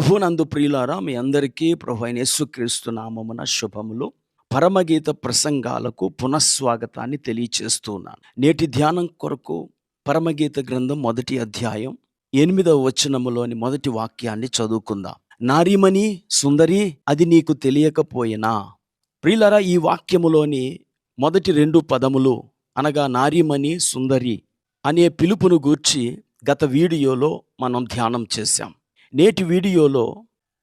ప్రభునందు ప్రియులారా మీ అందరికీ ప్రభు అయిన యేసుక్రీస్తు నామమున శుభములు. పరమగీత ప్రసంగాలకు పునఃస్వాగతాన్ని తెలియచేస్తున్నాను నేటి ధ్యానం కొరకు పరమగీత గ్రంథం మొదటి అధ్యాయం ఎనిమిదవ వచనములోని మొదటి వాక్యాన్ని చదువుకుందాం. నారీమణి సుందరి అది నీకు తెలియకపోయినా ప్రియులారా ఈ వాక్యములోని మొదటి రెండు పదములు అనగా నారీమణి సుందరి అనే పిలుపును గూర్చి గత వీడియోలో మనం ధ్యానం చేశాం. నేటి వీడియోలో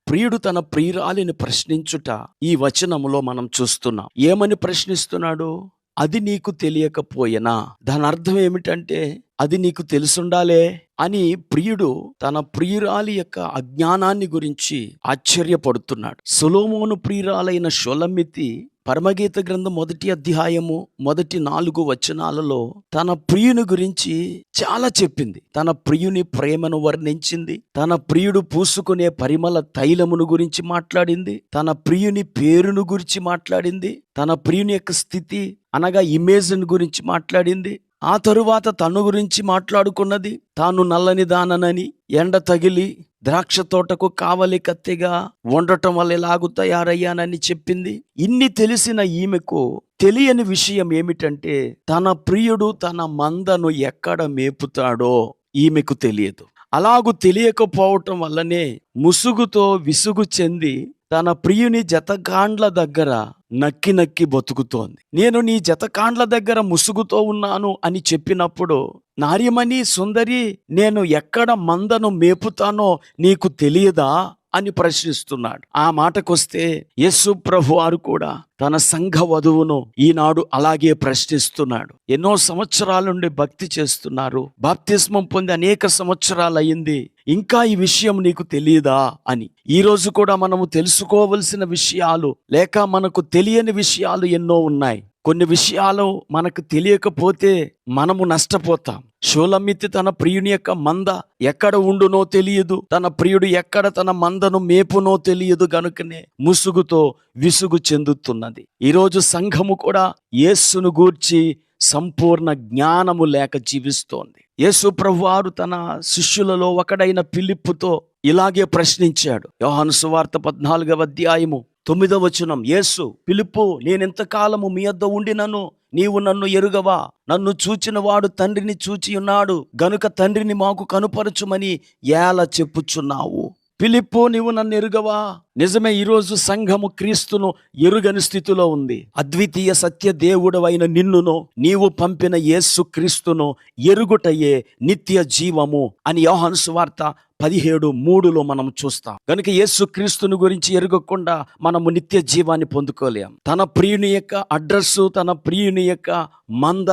ప్రియుడు తన ప్రియురాలిని ప్రశ్నించుట ఈ వచనములో మనం చూస్తున్నాం. ఏమని ప్రశ్నిస్తున్నాడు? అది నీకు తెలియకపోయినా? దాని అర్థం ఏమిటంటే అది నీకు తెలుసుండాలే అని ప్రియుడు తన ప్రియురాలి యొక్క అజ్ఞానాన్ని గురించి ఆశ్చర్యపడుతున్నాడు. సులోమోను ప్రియురాలైన షొలమితి పరమగీత గ్రంథం మొదటి అధ్యాయము మొదటి నాలుగు వచనాలలో తన ప్రియుని గురించి చాలా చెప్పింది. తన ప్రియుని ప్రేమను వర్ణించింది. తన ప్రియుడు పూసుకునే పరిమళ తైలమును గురించి మాట్లాడింది. తన ప్రియుని పేరును గురించి మాట్లాడింది. తన ప్రియుని యొక్క స్థితి అనగా ఇమేజ్ను గురించి మాట్లాడింది. ఆ తరువాత తను గురించి మాట్లాడుకున్నది తాను నల్లని దాననని ఎండ తగిలి ద్రాక్ష తోటకు కావలి కత్తిగా వండటం వల్ల ఎలాగు తయారయ్యానని చెప్పింది. ఇన్ని తెలిసిన ఈమెకు తెలియని విషయం ఏమిటంటే తన ప్రియుడు తన మందను ఎక్కడ మేపుతాడో ఈమెకు తెలియదు. అలాగు తెలియకపోవటం వల్లనే ముసుగుతో విసుగు చెంది తన ప్రియుని జతకాండ్ల దగ్గర నక్కి నక్కి బతుకుతోంది. నేను నీ జతకాండ్ల దగ్గర ముసుగుతో ఉన్నాను అని చెప్పినప్పుడు నార్యమణి సుందరి నేను ఎక్కడ మందను మేపుతానో నీకు తెలియదా? అని ప్రశ్నిస్తున్నాడు. ఆ మాటకొస్తే యస్సు ప్రభు వారు కూడా తన సంఘ వధువును ఈనాడు అలాగే ప్రశ్నిస్తున్నాడు. ఎన్నో సంవత్సరాల నుండి భక్తి చేస్తున్నారు. బాప్తిస్మం పొంది అనేక సంవత్సరాలు అయింది ఇంకా ఈ విషయం నీకు తెలియదా? అని. ఈ రోజు కూడా మనము తెలుసుకోవలసిన విషయాలు లేక మనకు తెలియని విషయాలు ఎన్నో ఉన్నాయి. కొన్ని విషయాలు మనకు తెలియకపోతే మనము నష్టపోతాం. షోలమ్మితి తన ప్రియుని యొక్క మంద ఎక్కడ ఉండునో తెలియదు. తన ప్రియుడు ఎక్కడ తన మందను మేపునో తెలియదు గనుకనే ముసుగుతో విసుగు చెందుతున్నది. ఈరోజు సంఘము కూడా యేస్సును గూర్చి సంపూర్ణ జ్ఞానము లేక జీవిస్తోంది. యేసు ప్రభువారు తన శిష్యులలో ఒకడైన పిలిప్పుతో ఇలాగే ప్రశ్నించాడు. యోహాను సువార్త పద్నాలుగవ అధ్యాయము తొమ్మిదవ వచనం యేసు పిలుపు నేనెంతకాలము మీ వద్ద ఉండినను నీవు నన్ను ఎరుగవా? నన్ను చూచిన వాడు తండ్రిని చూచి ఉన్నాడు గనుక తండ్రిని మాకు కనుపరచుమని ఎలా చెప్పుచున్నావు. పిలిప్పు నీవు నన్ను ఎరుగవా? నిజమే ఈరోజు సంఘము క్రీస్తును ఎరుగని స్థితిలో ఉంది. అద్వితీయ సత్య దేవుడవైన నిన్నును నీవు పంపిన యేసు క్రీస్తును ఎరుగుటయే నిత్య జీవము అని యోహన్సు వార్త పదిహేడు మూడులో మనం చూస్తాం. కనుక యేసు క్రీస్తుని గురించి ఎరగకుండా మనము నిత్య జీవాన్ని పొందుకోలేం. తన ప్రియుని యొక్క అడ్రస్సు తన ప్రియుని యొక్క మంద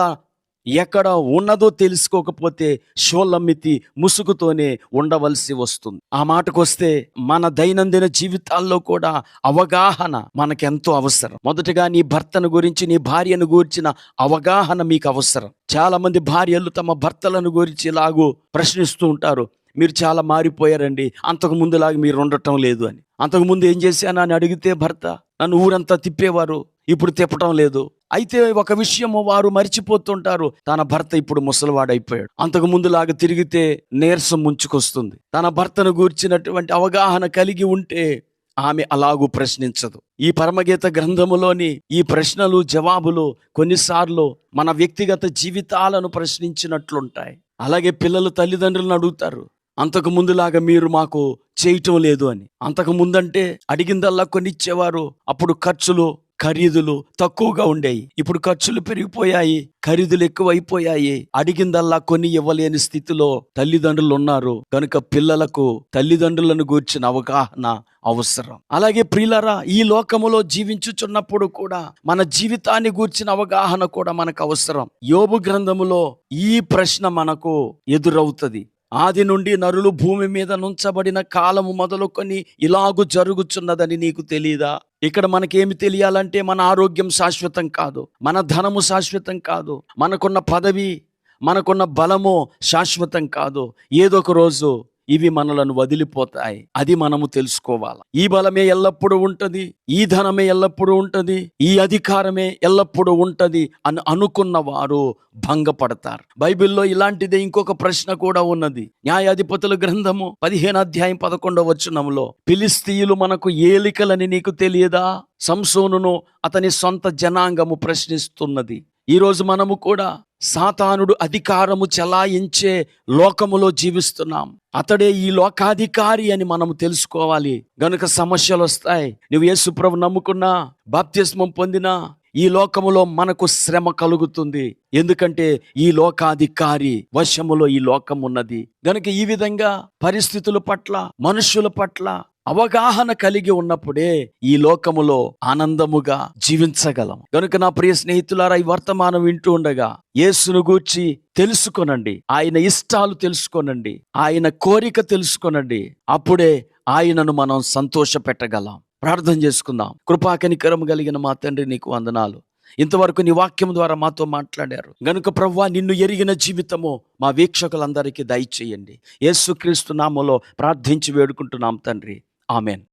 ఎక్కడ ఉన్నదో తెలుసుకోకపోతే షోలమ్మితి ముసుగుతోనే ఉండవలసి వస్తుంది. ఆ మాటకొస్తే మన దైనందిన జీవితాల్లో కూడా అవగాహన మనకెంతో అవసరం. మొదటగా నీ భర్తను గురించి నీ భార్యను గురించిన అవగాహన మీకు అవసరం. చాలా మంది భార్యలు తమ భర్తలను గురించి ఇలాగూ ప్రశ్నిస్తూ ఉంటారు. మీరు చాలా మారిపోయారండి అంతకు ముందులాగా మీరు ఉండటం లేదు అని. అంతకు ముందు ఏం చేశానని అడిగితే భర్త నన్ను ఊరంతా తిప్పేవారు. ఇప్పుడు తిప్పటం లేదు. అయితే ఒక విషయము వారు మర్చిపోతుంటారు. తన భర్త ఇప్పుడు ముసలివాడైపోయాడు. అంతకు ముందులాగా తిరిగితే నీరసం ముంచుకొస్తుంది. తన భర్తను గూర్చినటువంటి అవగాహన కలిగి ఉంటే ఆమె అలాగూ ప్రశ్నించదు. ఈ పరమగీత గ్రంథములోని ఈ ప్రశ్నలు జవాబులు కొన్నిసార్లు మన వ్యక్తిగత జీవితాలను ప్రశ్నించినట్లుంటాయి. అలాగే పిల్లలు తల్లిదండ్రులను అడుగుతారు. అంతకు ముందులాగా మీరు మాకు చేయటం లేదు అని. అంతకు ముందంటే అడిగిందల్లా కొనిచ్చేవారు. అప్పుడు ఖర్చులు ఖరీదులు తక్కువగా ఉండేవి ఇప్పుడు ఖర్చులు పెరిగిపోయాయి ఖరీదులు ఎక్కువైపోయాయి. అడిగిందల్లా కొన్ని ఇవ్వలేని స్థితిలో తల్లిదండ్రులు ఉన్నారు కనుక పిల్లలకు తల్లిదండ్రులను గూర్చిన అవగాహన అవసరం. అలాగే ప్రియులరా ఈ లోకములో జీవించుచున్నప్పుడు కూడా మన జీవితాన్ని గూర్చిన అవగాహన కూడా మనకు అవసరం. యోబు గ్రంథములో ఈ ప్రశ్న మనకు ఎదురవుతుంది. ఆది నుండి నరులు భూమి మీద నుంచబడిన కాలము మొదలుకొని ఇలాగు జరుగుచున్నదని నీకు తెలియదా ఇక్కడ మనకేమి తెలియాలంటే మన ఆరోగ్యం శాశ్వతం కాదు మన ధనము శాశ్వతం కాదు మనకున్న పదవి మనకున్న బలము శాశ్వతం కాదు. ఏదో ఒక రోజు ఇవి మనలను వదిలిపోతాయి. అది మనము తెలుసుకోవాలి. ఈ బలమే ఎల్లప్పుడూ ఉంటది ఈ ధనమే ఎల్లప్పుడూ ఉంటది ఈ అధికారమే ఎల్లప్పుడూ ఉంటది అని అనుకున్న వారు భంగపడతారు. బైబిల్లో ఇలాంటిదే ఇంకొక ప్రశ్న కూడా ఉన్నది. న్యాయాధిపతుల గ్రంథము పదిహేను అధ్యాయం పదకొండవ వచనంలో ఫిలిస్తీయులు మనకు ఏలికలని నీకు తెలియదా? సంసోనును అతని సొంత జనాంగము ప్రశ్నిస్తున్నది. ఈరోజు మనము కూడా సాతానుడు అధికారము చెలాయించే లోకములో జీవిస్తున్నాం. అతడే ఈ లోకాధికారి అని మనము తెలుసుకోవాలి. గనుక సమస్యలు వస్తాయి. నువ్వు యేసుప్రభు నమ్ముకున్నా బాప్తిస్మం పొందినా ఈ లోకములో మనకు శ్రమ కలుగుతుంది. ఎందుకంటే ఈ లోకాధికారి వశములో ఈ లోకం ఉన్నది గనుక ఈ విధంగా పరిస్థితుల పట్ల మనుషుల పట్ల అవగాహన కలిగి ఉన్నప్పుడే ఈ లోకములో ఆనందముగా జీవించగలం కనుక నా ప్రియ స్నేహితులారా ఈ వర్తమానం వింటూ ఉండగా యేసును గూర్చి తెలుసుకొనండి. ఆయన ఇష్టాలు తెలుసుకోనండి. ఆయన కోరిక తెలుసుకొనండి. అప్పుడే ఆయనను మనం సంతోష పెట్టగలం ప్రార్థన చేసుకుందాం. కృపాకనికరం కలిగిన మా తండ్రి నీకు వందనాలు. ఇంతవరకు నీ వాక్యం ద్వారా మాతో మాట్లాడారు. గనుక ప్రవ్వా నిన్ను ఎరిగిన జీవితము మా వీక్షకులందరికీ దయచేయండి. యేసుక్రీస్తు నామలో ప్రార్థించి వేడుకుంటున్నాం తండ్రి. Amen.